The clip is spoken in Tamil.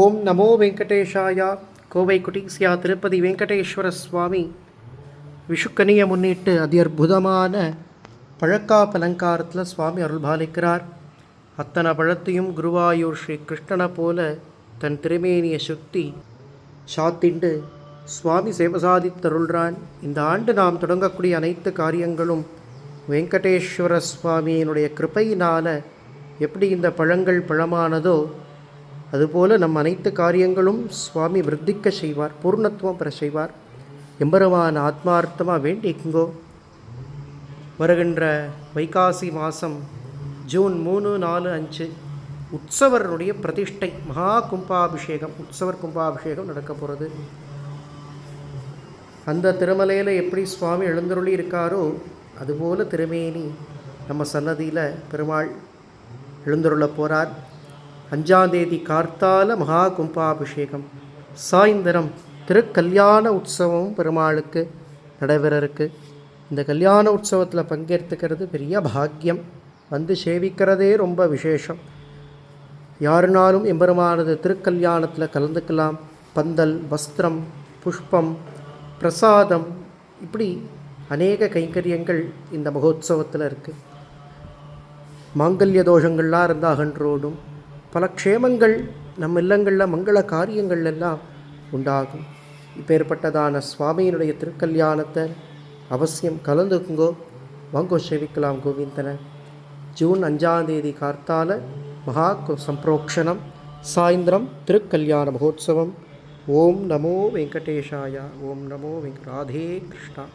ஓம் நமோ வெங்கடேஷாயா. கோவை குட்டிசியா திருப்பதி வெங்கடேஸ்வர சுவாமி. விஷுக்கனியை முன்னிட்டு அதி அற்புதமான பழக்கா பலங்காரத்தில் சுவாமி அருள்பாலிக்கிறார். அத்தனை பழத்தையும் குருவாயூர் ஸ்ரீ கிருஷ்ணனை போல தன் திருமேனியை சுத்தி சாத்திண்டு சுவாமி சேவசாதித்தருள்றான் இந்த ஆண்டு நாம் தொடங்கக்கூடிய அனைத்து காரியங்களும் வெங்கடேஸ்வர சுவாமியினுடைய கிருபையினால் எப்படி இந்த பழங்கள் பழமானதோ அதுபோல நம் அனைத்து காரியங்களும் சுவாமி விருத்திக்க செய்வார் பூர்ணத்துவம் பெற செய்வார். எம்பெருமான் ஆத்மார்த்தமாக வேண்டிக்குங்கோ. வருகின்ற வைகாசி மாதம் ஜூன் மூணு நாலு அஞ்சு உற்சவருடைய பிரதிஷ்டை மகா கும்பாபிஷேகம் உற்சவர் கும்பாபிஷேகம் நடக்க போகிறது அந்த திருமலையில் எப்படி சுவாமி எழுந்தருளி இருக்காரோ அதுபோல் திருமேனி நம்ம சன்னதியில் பெருமாள் எழுந்தருள போகிறார் அஞ்சாந்தேதி கார்த்தால மகா கும்பாபிஷேகம். சாயந்தரம் திருக்கல்யாண உற்சவம் பெருமாளுக்கு நடைபெற இருக்குது இந்த கல்யாண உற்சவத்தில் பங்கேற்றுக்கிறது பெரிய பாக்கியம். வந்து சேவிக்கிறதே ரொம்ப விசேஷம். யாருனாலும் எம்பெருமானது திருக்கல்யாணத்தில் கலந்துக்கலாம். பந்தல் வஸ்திரம் புஷ்பம் பிரசாதம் இப்படி அநேக கைங்கரியங்கள் இந்த மகோத்சவத்தில் இருக்குது மாங்கல்ய தோஷங்கள்லாம் இருந்தால் அகன்றோடும் பல க்ஷேமங்கள் நம் இல்லங்களில் மங்கள காரியங்கள் எல்லாம் உண்டாகும். இப்பேற்பட்டதான சுவாமியினுடைய திருக்கல்யாணத்தை அவசியம் கலந்துக்குங்கோ. வாங்கோ சேவிக்கலாம் கோவிந்தனை. ஜூன் அஞ்சாம் தேதி கார்த்தால மகா சம்பிரோக்ஷணம். சாயந்தரம் திருக்கல்யாண மகோத்சவம். ஓம் நமோ வெங்கடேஷாயா ஓம் நமோ வெங்க ராதே கிருஷ்ணா.